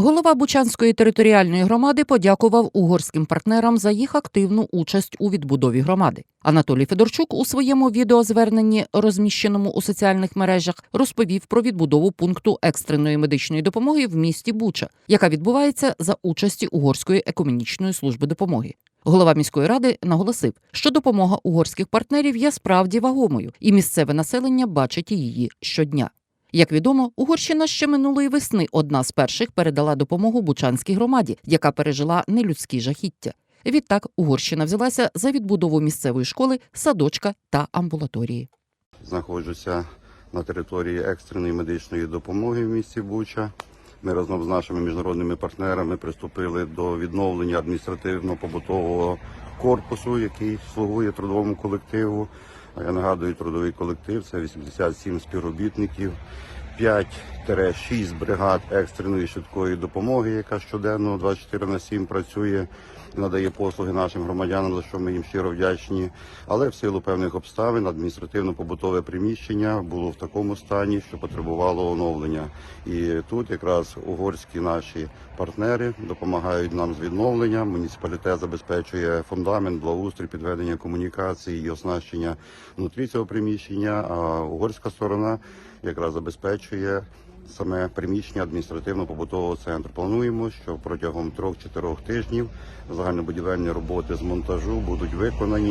Голова Бучанської територіальної громади подякував угорським партнерам за їх активну участь у відбудові громади. Анатолій Федорчук у своєму відеозверненні, розміщеному у соціальних мережах, розповів про відбудову пункту екстреної медичної допомоги в місті Буча, яка відбувається за участі Угорської екомунічної служби допомоги. Голова міської ради наголосив, що допомога угорських партнерів є справді вагомою, і місцеве населення бачить її щодня. Як відомо, Угорщина ще минулої весни одна з перших передала допомогу Бучанській громаді, яка пережила нелюдські жахіття. Відтак Угорщина взялася за відбудову місцевої школи, садочка та амбулаторії. знаходжуся на території екстреної медичної допомоги в місті Буча. Ми разом з нашими міжнародними партнерами приступили до відновлення адміністративно-побутового корпусу, який слугує трудовому колективу. Я нагадую, трудовий колектив це 87 співробітників, 5-6 бригад екстреної швидкої допомоги, яка щоденно 24 на 7 працює надає послуги нашим громадянам, за що ми їм щиро вдячні. Але в силу певних обставин адміністративно-побутове приміщення було в такому стані, що потребувало оновлення. І тут якраз угорські наші партнери допомагають нам з відновленням. Муніципалітет забезпечує фундамент, благоустрій, підведення комунікацій і оснащення внутрі цього приміщення. А угорська сторона якраз забезпечує саме приміщення адміністративно-побутового центру. Плануємо, що протягом 3-4 тижнів загальнобудівельні роботи з монтажу будуть виконані.